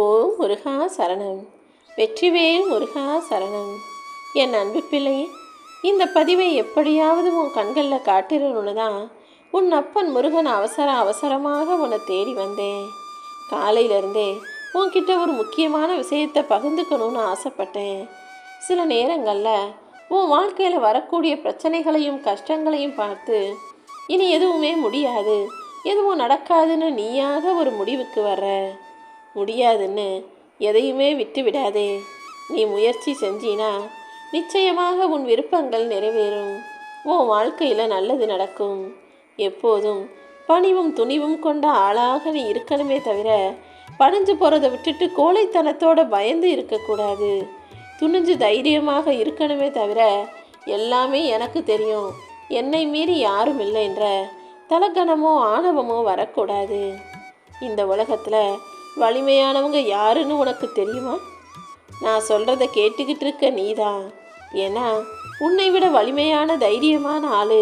ஓ முருகா சரணம். வெற்றிவேல் முருகா சரணம். என் அன்பு பிள்ளையே இந்த பதிவை எப்படியாவது உன் கண்களில் காட்டிடணும்னு தான் உன் அப்பன் முருகன் அவசர அவசரமாக உன்னை தேடி வந்தேன் காலையிலேருந்தே உன்கிட்ட ஒரு முக்கியமான விஷயத்தை பகிர்ந்துக்கணும்னு ஆசைப்பட்டேன். சில நேரங்களில் உன் வாழ்க்கையில் வரக்கூடிய பிரச்சனைகளையும் கஷ்டங்களையும் பார்த்து இனி எதுவுமே முடியாது எதுவும் நடக்காதுன்னு நீயாக ஒரு முடிவுக்கு வர்ற. முடியாதுன்னு எதையுமே விட்டு விடாதே நீ முயற்சி செஞ்சினா நிச்சயமாக உன் விருப்பங்கள் நிறைவேறும். உன் வாழ்க்கையில் நல்லது நடக்கும். எப்போதும் பணிவும் துணிவும் கொண்ட ஆளாக நீ இருக்கணுமே தவிர பணிஞ்சு போகிறத விட்டுட்டு கோழைத்தனத்தோட பயந்து இருக்கக்கூடாது. துணிஞ்சு தைரியமாக இருக்கணுமே தவிர எல்லாமே எனக்கு தெரியும். என்னை மீறி யாரும் இல்லை என்ற தலக்கணமோ ஆணவமோ வரக்கூடாது. இந்த உலகத்தில் வலிமையானவங்க யாருன்னு உனக்கு தெரியுமா? நான் சொல்கிறத கேட்டுக்கிட்டு இருக்க நீதான். ஏன்னா உன்னை விட வலிமையான தைரியமான ஆள்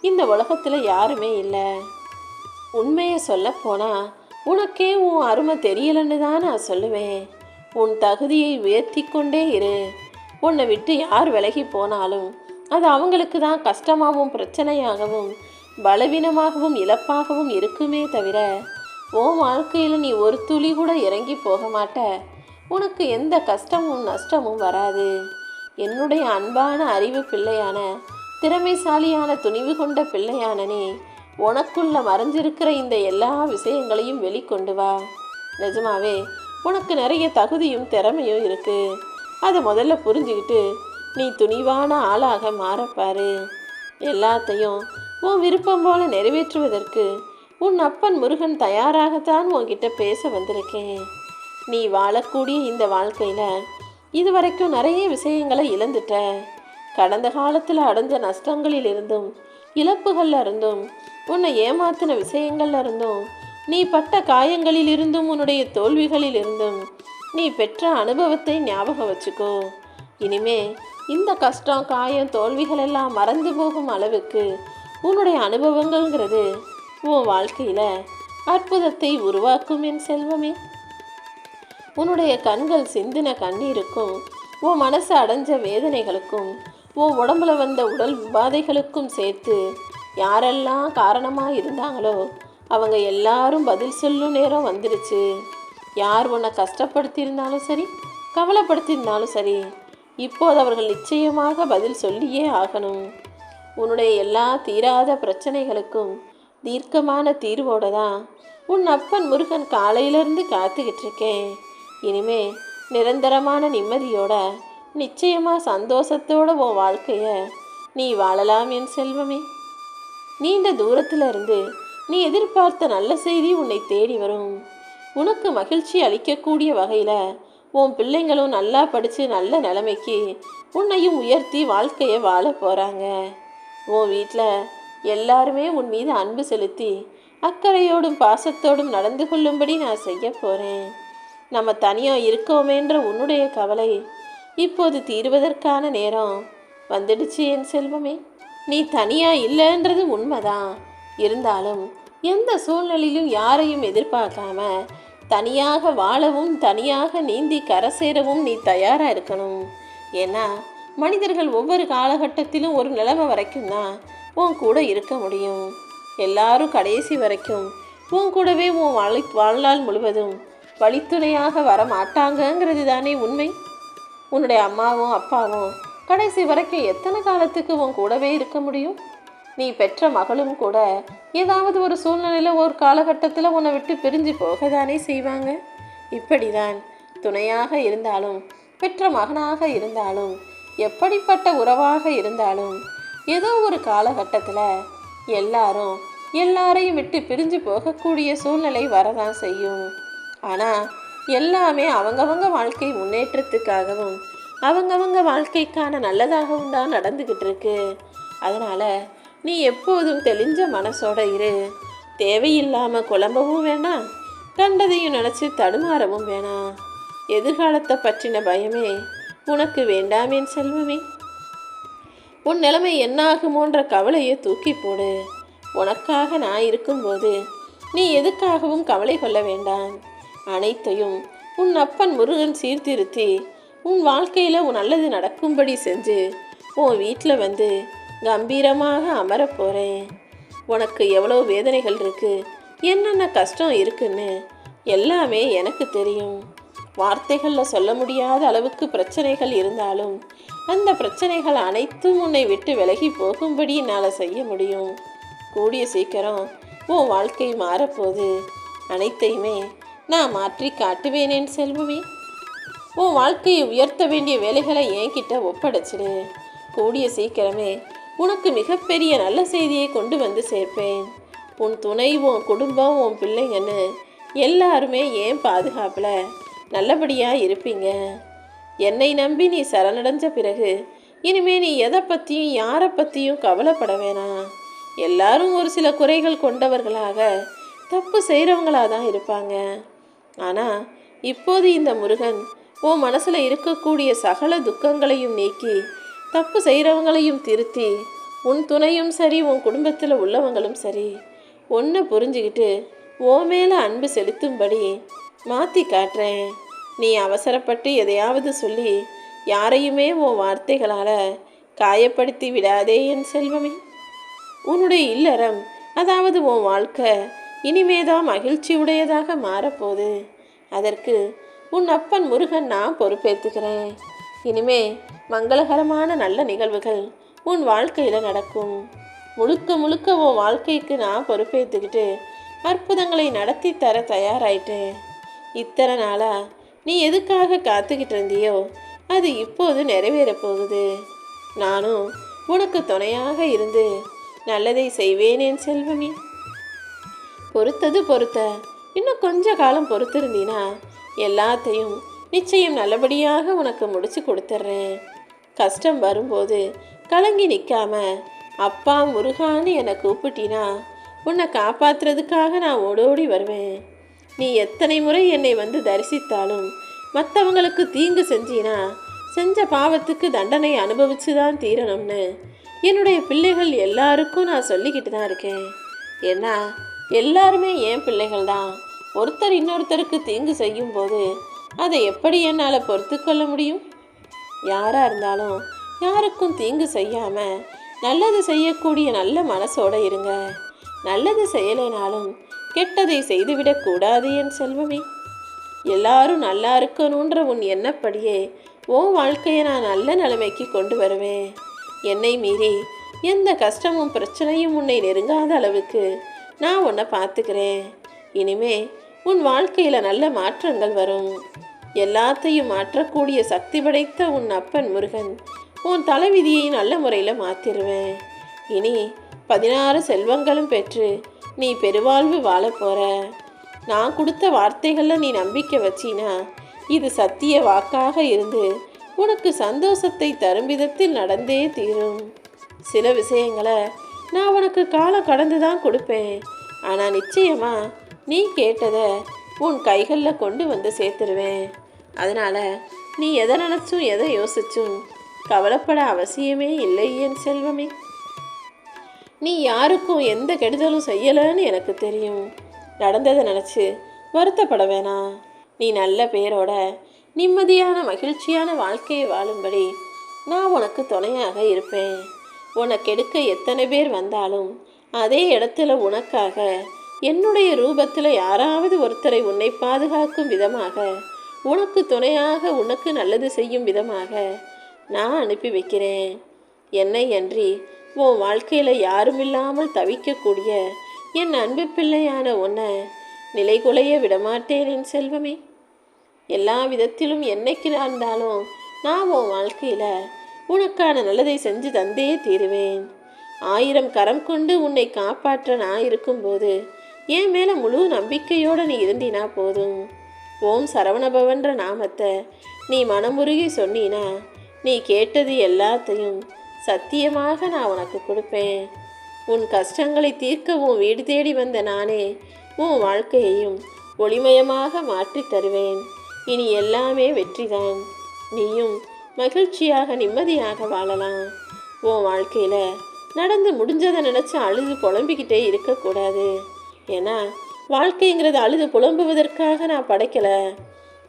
இந்த உலகத்தில் யாருமே இல்லை. உண்மையை சொல்லப்போனால் உனக்கே உன் அருமை தெரியலன்னு தான் நான் சொல்லுவேன். உன் தகுதியை உயர்த்தி கொண்டே இரு. உன்னை விட்டு யார் விலகி போனாலும் அது அவங்களுக்கு தான் கஷ்டமாகவும் பிரச்சனையாகவும் பலவீனமாகவும் இழப்பாகவும் இருக்குமே தவிர உன் வாழ்க்கையில் நீ ஒரு துளி கூட இறங்கி போக மாட்ட. உனக்கு எந்த கஷ்டமும் நஷ்டமும் வராது. என்னுடைய அன்பான அறிவு பிள்ளையான திறமைசாலியான துணிவு கொண்ட பிள்ளையான நீ உனக்குள்ள மறைஞ்சிருக்கிற இந்த எல்லா விஷயங்களையும் வெளிக்கொண்டு வா. நிஜமாவே உனக்கு நிறைய தகுதியும் திறமையும் இருக்கு. அதை முதல்ல புரிஞ்சுக்கிட்டு நீ துணிவான ஆளாக மாறப்பாரு எல்லாத்தையும் உன் விருப்பம் போல நிறைவேற்றுவதற்கு உன் அப்பன் முருகன் தயாராகத்தான் உன்கிட்ட பேச வந்திருக்கேன். நீ வாழக்கூடிய இந்த வாழ்க்கையில் இதுவரைக்கும் நிறைய விஷயங்களை இழந்துட்ட. கடந்த காலத்தில் அடைஞ்ச நஷ்டங்களில் இருந்தும் இழப்புகள்ல இருந்தும் உன்னை ஏமாத்தின விஷயங்கள்ல இருந்தும் நீ பட்ட காயங்களில் இருந்தும் உன்னுடைய தோல்விகளில் இருந்தும் நீ பெற்ற அனுபவத்தை ஞாபகம் வச்சுக்கோ. இனிமே இந்த கஷ்டம் காயம் தோல்விகள் எல்லாம் மறந்து போகும் அளவுக்கு உன்னுடைய அனுபவங்கள்ங்கிறது உன் வாழ்க்கையில் அற்புதத்தை உருவாக்கும் என் செல்வமே. உன்னுடைய கண்கள் சிந்தின கண்ணீருக்கும் உன் மனசு அடைஞ்ச வேதனைகளுக்கும் உன் உடம்புல வந்த உடல் உபாதைகளுக்கும் சேர்த்து யாரெல்லாம் காரணமாக இருந்தாங்களோ அவங்க எல்லாரும் பதில் சொல்லும் நேரம் வந்துருச்சு. யார் உன்னை கஷ்டப்படுத்தியிருந்தாலும் சரி கவலைப்படுத்தியிருந்தாலும் சரி இப்போது அவர்கள் நிச்சயமாக பதில் சொல்லியே ஆகணும். உன்னுடைய எல்லா தீராத பிரச்சனைகளுக்கும் தீர்க்கமான தீர்வோட தான் உன் அப்பன் முருகன் காலையிலேருந்து காத்துக்கிட்டு இருக்கேன். இனிமே நிரந்தரமான நிம்மதியோட நிச்சயமா சந்தோஷத்தோட உன் வாழ்க்கைய நீ வாழலாம் என் செல்வமே. நீண்ட தூரத்தில் இருந்து நீ எதிர்பார்த்த நல்ல செய்தி உன்னை தேடி வரும். உனக்கு மகிழ்ச்சி அளிக்கக்கூடிய வகையில் உன் பிள்ளைங்களும் நல்லா படித்து நல்ல நிலைமைக்கு உன்னையும் உயர்த்தி வாழ்க்கையை வாழ போகிறாங்க உன் வீட்டில் எல்லாருமே உன் மீது அன்பு செலுத்தி அக்கறையோடும் பாசத்தோடும் நடந்து கொள்ளும்படி நான் செய்ய போகிறேன் நம்ம தனியாக இருக்கோமேன்ற உன்னுடைய கவலை இப்போது தீர்வதற்கான நேரம் வந்துடுச்சு என் செல்வமே. நீ தனியாக இல்லைன்றது உண்மைதான். இருந்தாலும் எந்த சூழ்நிலையிலும் யாரையும் எதிர்பார்க்காம தனியாக வாழவும் தனியாக நீந்தி கரை சேரவும் நீ தயாராக இருக்கணும். ஏன்னா மனிதர்கள் ஒவ்வொரு காலகட்டத்திலும் ஒரு நிலைமை வரைக்கும் தான் உன் கூட இருக்க முடியும். எல்லாரும் கடைசி வரைக்கும் உன் கூடவே உன் வாழை வாழ்நாள் முழுவதும் வழித்துணையாக வர மாட்டாங்கங்கிறது தானே உண்மை? உன்னுடைய அம்மாவும் அப்பாவும் கடைசி வரைக்கும் எத்தனை காலத்துக்கு உன் கூடவே இருக்க முடியும்? நீ பெற்ற மகளும் கூட ஏதாவது ஒரு சூழ்நிலையில் ஒரு காலகட்டத்தில் உன்னை விட்டு பிரிஞ்சு போக தானே செய்வாங்க. இப்படிதான் துணையாக இருந்தாலும் பெற்ற மகனாக இருந்தாலும் எப்படிப்பட்ட உறவாக இருந்தாலும் ஏதோ ஒரு காலகட்டத்தில் எல்லாரும் எல்லாரையும் விட்டு பிரிஞ்சு போகக்கூடிய சூழ்நிலை வரதான் செய்யும். ஆனால் எல்லாமே அவங்கவங்க வாழ்க்கை முன்னேற்றத்துக்காகவும் அவங்கவங்க வாழ்க்கைக்கான நல்லதாகவும் தான் நடந்துக்கிட்டு இருக்கு. அதனால் நீ எப்போதும் தெளிஞ்ச மனசோட இரு. தேவையில்லாமல் குழம்பவும் வேணாம் கண்டதையும் நினச்சி தடுமாறவும் வேணாம் எதிர்காலத்தை பற்றின பயமே உனக்கு வேண்டாமேன் என் செல்வமே. உன் நிலைமை என்னாகுமோன்ற கவலையை தூக்கி போடு. உனக்காக நான் இருக்கும்போது நீ எதுக்காகவும் கவலை கொள்ள வேண்டாம். அனைத்தையும் உன் அப்பன் முருகன் சீர்திருத்தி உன் வாழ்க்கையில் உன் நல்லது நடக்கும்படி செஞ்சு உன் வீட்டில் வந்து கம்பீரமாக அமரப் போகிறேன் உனக்கு எவ்வளோ வேதனைகள் இருக்குது என்னென்ன கஷ்டம் இருக்குன்னு எல்லாமே எனக்கு தெரியும். வார்த்தைகளில் சொல்ல முடியாத அளவுக்கு பிரச்சனைகள் இருந்தாலும் அந்த பிரச்சனைகள் அனைத்தும் உன்னை விட்டு விலகி போகும்படி என்னால் செய்ய முடியும். கூடிய சீக்கிரம் உன் வாழ்க்கை மாறப்போகுது. அனைத்தையுமே நான் மாற்றி காட்டுவேனேன் செல்வமே. உன் வாழ்க்கையை உயர்த்த வேண்டிய வேலைகளை என்கிட்ட ஒப்படைச்சிடு கூடிய சீக்கிரமே உனக்கு மிகப்பெரிய நல்ல செய்தியை கொண்டு வந்து சேர்ப்பேன். உன் துணை உன் குடும்பம் உன் பிள்ளைங்கன்னு எல்லாருமே ஏன் பாதுகாப்பில் நல்லபடியாக இருப்பீங்க? என்னை நம்பி நீ சரணடைஞ்ச பிறகு இனிமே நீ எதை பற்றியும் யாரை பற்றியும் கவலைப்பட வேணாம் எல்லாரும் ஒரு சில குறைகள் கொண்டவர்களாக தப்பு செய்கிறவங்களாக தான் இருப்பாங்க. ஆனால் இப்போது இந்த முருகன் உன் மனசில் இருக்கக்கூடிய சகல துக்கங்களையும் நீக்கி தப்பு செய்கிறவங்களையும் திருத்தி உன் துணையும் சரி உன் குடும்பத்தில் உள்ளவங்களும் சரி ஒன்று புரிஞ்சுக்கிட்டு ஓ மேலே அன்பு செலுத்தும்படி மாற்றி காட்டுறேன். நீ அவசரப்பட்டு எதையாவது சொல்லி யாரையுமே உன் வார்த்தைகளால் காயப்படுத்தி விடாதே என் செல்வமே. உன்னுடைய இல்லறம் அதாவது உன் வாழ்க்கை இனிமேதான் மகிழ்ச்சி உடையதாக மாறப்போகுது. அதற்கு உன் அப்பன் முருகன் நான் பொறுப்பேற்றுக்கிறேன் இனிமே மங்களகரமான நல்ல நிகழ்வுகள் உன் வாழ்க்கையில் நடக்கும். முழுக்க முழுக்க உன் வாழ்க்கைக்கு நான் பொறுப்பேற்றுக்கிட்டு அற்புதங்களை நடத்தி தர தயாராயிட்டேன். இத்தனை நாளாக நீ எதுக்காக காத்துக்கிட்டு இருந்தியோ அது இப்போது நிறைவேற போகுது. நானும் உனக்கு துணையாக இருந்து நல்லதை செய்வேனேன் செல்வமே. பொறுத்தது பொறுத்த இன்னும் கொஞ்ச காலம் பொறுத்திருந்தீனா எல்லாத்தையும் நிச்சயம் நல்லபடியாக உனக்கு முடிச்சு கொடுத்துட்றேன் கஷ்டம் வரும்போது கலங்கி நிற்காம அப்பா முருகான்னு என்னை கூப்பிட்டினா உன்னை காப்பாத்துறதுக்காக நான் ஓடோடி வருவேன். நீ எத்தனை முறை என்னை வந்து தரிசித்தாலும் மற்றவங்களுக்கு தீங்கு செஞ்சினா செஞ்ச பாவத்துக்கு தண்டனை அனுபவிச்சு தான் தீரணும்னு. என்னுடைய பிள்ளைகள் எல்லாருக்கும் நான் சொல்லிக்கிட்டு தான் இருக்கேன். ஏன்னா எல்லாருமே என் பிள்ளைகள் தான். ஒருத்தர் இன்னொருத்தருக்கு தீங்கு செய்யும் போது அதை எப்படி என்னால் பொறுத்து கொள்ள முடியும்? யாராக இருந்தாலும் யாருக்கும் தீங்கு செய்யாமல் நல்லது செய்யக்கூடிய நல்ல மனசோட இருங்க. நல்லது செய்யலைனாலும் கெட்டதை செய்துவிடக்கூடாது என் செல்வமே. எல்லாரும் நல்லா இருக்கணுன்ற உன் எண்ணப்படியே உன் வாழ்க்கையை நான் நல்ல நிலைமைக்கு கொண்டு வருவேன். என்னை மீறி எந்த கஷ்டமும் பிரச்சனையும் உன்னை நெருங்காத அளவுக்கு நான் உன்னை பார்த்துக்கிறேன். இனிமே உன் வாழ்க்கையில் நல்ல மாற்றங்கள் வரும். எல்லாத்தையும் மாற்றக்கூடிய சக்தி படைத்த உன் அப்பன் முருகன் உன் தலைவிதியை நல்ல முறையில் மாற்றிடுவேன் இனி பதினாறு செல்வங்களும் பெற்று நீ பெருவாழ்வு வாழப் போற. நான் கொடுத்த வார்த்தைகளில் நீ நம்பிக்கை வச்சினா இது சத்திய வாக்காக இருந்து உனக்கு சந்தோஷத்தை தரும் விதத்தில் நடந்தே தீரும். சில விஷயங்களை நான் உனக்கு காலம் கடந்து தான் கொடுப்பேன். ஆனால் நிச்சயமாக நீ கேட்டதை உன் கைகளில் கொண்டு வந்து சேர்த்துருவேன். அதனால் நீ எதை நினச்சும் எதை யோசிச்சும் கவலைப்பட அவசியமே இல்லை என் செல்வமே. நீ யாருக்கும் எந்த கெடுதலும் செய்யலைன்னு எனக்கு தெரியும். நடந்ததை நினச்சி வருத்தப்பட வேணாம் நீ நல்ல பேரோட நிம்மதியான மகிழ்ச்சியான வாழ்க்கையை வாழும்படி நான் உனக்கு துணையாக இருப்பேன். உனக்கு எடுக்க எத்தனை பேர் வந்தாலும் அதே இடத்துல உனக்காக என்னுடைய ரூபத்தில் யாராவது ஒருத்தரை உன்னை பாதுகாக்கும் விதமாக உனக்கு துணையாக உனக்கு நல்லது செய்யும் விதமாக நான் அனுப்பி வைக்கிறேன். என்னை அன்றி உன் வாழ்க்கையில் யாரும் இல்லாமல் தவிக்கக்கூடிய என் அன்பு பிள்ளையான உன்னை நிலைகுலைய விடமாட்டேன் என் செல்வமே. எல்லா விதத்திலும் என்னைக்கு இருந்தாலும் நான் உன் வாழ்க்கையில் உனக்கான நல்லதை செஞ்சு தந்தே தீருவேன். ஆயிரம் கரம் கொண்டு உன்னை காப்பாற்ற நான் இருக்கும்போது என் மேலே முழு நம்பிக்கையோடு நீ இருந்தினா போதும். ஓம் சரவணபவன்ற நாமத்தை நீ மனமுருகி சொன்னீனா நீ கேட்டது எல்லாத்தையும் சத்தியமாக நான் உனக்கு கொடுப்பேன். உன் கஷ்டங்களை தீர்க்க உன் வீடு தேடி வந்த நானே உன் வாழ்க்கையையும் ஒளிமயமாக மாற்றித் தருவேன். இனி எல்லாமே வெற்றிதான். நீயும் மகிழ்ச்சியாக நிம்மதியாக வாழலாம். உன் வாழ்க்கையில் நடந்து முடிஞ்சதை நினச்சி அழுது புலம்பிக்கிட்டே இருக்கக்கூடாது ஏன்னா வாழ்க்கைங்கிறது அழுது புலம்புவதற்காக நான் படைக்கலை.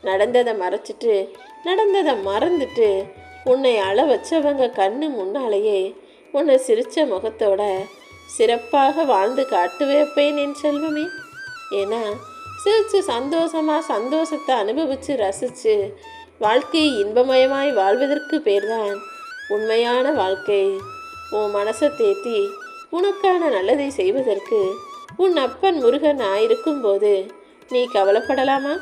நடந்ததை மறைச்சிட்டு நடந்ததை மறந்துட்டு உன்னை அழ வச்சவங்க கண்ணு முன்னாலேயே உன்னை சிரித்த முகத்தோட சிறப்பாக வாழ்ந்து காட்டு வைப்பேன் என் செல்வமே. ஏன்னா சிரிச்சு சந்தோஷமா சந்தோஷத்தை அனுபவித்து ரசித்து வாழ்க்கையை இன்பமயமாய் வாழ்வதற்கு பேர்தான் உண்மையான வாழ்க்கை. உன் மனசை தேத்தி உனக்கான நல்லதை செய்வதற்கு உன் அப்பன் முருகன் ஆயிருக்கும்போது நீ கவலைப்படலாமா?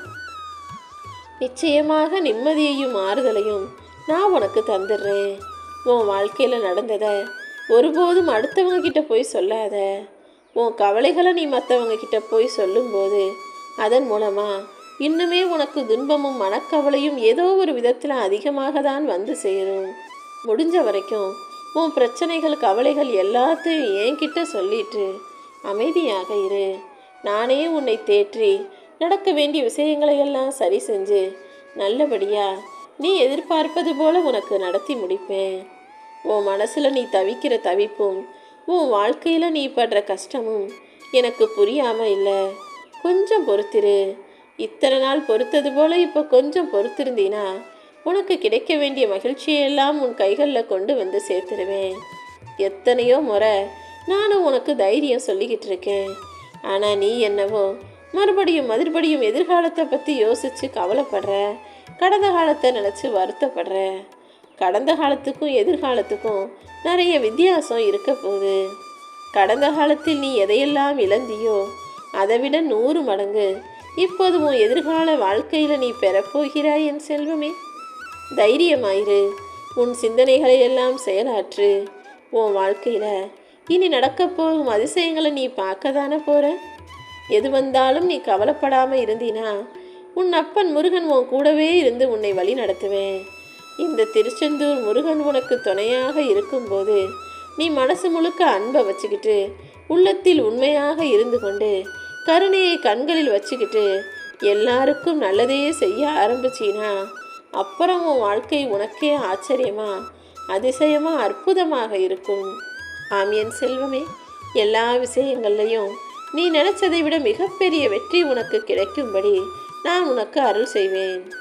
நிச்சயமாக நிம்மதியையும் ஆறுதலையும் நான் உனக்கு தந்துடுறேன். உன் வாழ்க்கையில் நடந்ததை ஒருபோதும் அடுத்தவங்க கிட்ட போய் சொல்லாத. உன் கவலைகளை நீ மற்றவங்க கிட்ட போய் சொல்லும்போது அதன் மூலமாக இன்னுமே உனக்கு துன்பமும் மனக்கவலையும் ஏதோ ஒரு விதத்தில் அதிகமாக தான் வந்து சேரும். முடிஞ்ச வரைக்கும் உன் பிரச்சனைகள் கவலைகள் எல்லாத்தையும் என்கிட்ட சொல்லிட்டு அமைதியாக இரு. நானே உன்னை தேற்றி நடக்க வேண்டிய விஷயங்களை எல்லாம் சரி செஞ்சு நல்லபடியாக நீ எதிர்பார்ப்பது போல உனக்கு நடத்தி முடிப்பேன். உன் மனசில் நீ தவிக்கிற தவிப்பும் உன் வாழ்க்கையில் நீ படுற கஷ்டமும் எனக்கு புரியாமல் இல்லை. கொஞ்சம் பொறுத்திரு. இத்தனை நாள் பொறுத்தது போல இப்போ கொஞ்சம் பொறுத்திருந்தீனா உனக்கு கிடைக்க வேண்டிய மகிழ்ச்சியெல்லாம் உன் கைகளில் கொண்டு வந்து சேர்த்துருவேன். எத்தனையோ முறை நானும் உனக்கு தைரியம் சொல்லிக்கிட்டு இருக்கேன். ஆனால் நீ என்னவோ மறுபடியும் மறுபடியும் எதிர்காலத்தை பற்றி யோசித்து கவலைப்படுற. கடந்த காலத்தை நினச்சி வருத்தப்படுற கடந்த காலத்துக்கும் எதிர்காலத்துக்கும் நிறைய வித்தியாசம் இருக்க போகுது. கடந்த காலத்தில் நீ எதையெல்லாம் இழந்தியோ அதை விட நூறு மடங்கு இப்போது உன் எதிர்கால வாழ்க்கையில் நீ பெறப்போகிறாய் என் செல்வமே. தைரியமாயிரு. உன் சிந்தனைகளை எல்லாம் செயலாற்று. உன் வாழ்க்கையில் இனி நடக்கப் போகும் அதிசயங்களை நீ பார்க்க தானே போகிற எது வந்தாலும் நீ கவலைப்படாமல் இருந்தினா உன் அப்பன் முருகன் உன் கூடவே இருந்து உன்னை வழி நடத்துவேன். இந்த திருச்செந்தூர் முருகன் உனக்கு துணையாக இருக்கும்போது நீ மனசு முழுக்க அன்பை வச்சுக்கிட்டு உள்ளத்தில் உண்மையாக இருந்து கொண்டு கருணையை கண்களில் வச்சுக்கிட்டு எல்லாருக்கும் நல்லதையே செய்ய ஆரம்பிச்சினா அப்புறம் உன் வாழ்க்கை உனக்கே ஆச்சரியமா அதிசயமா அற்புதமாக இருக்கும். ஆம் என் செல்வமே எல்லா விஷயங்கள்லையும் நீ நினைச்சதை விட மிகப்பெரிய வெற்றி உனக்கு கிடைக்கும்படி நான் உனக்கு அருள் செய்வேன்.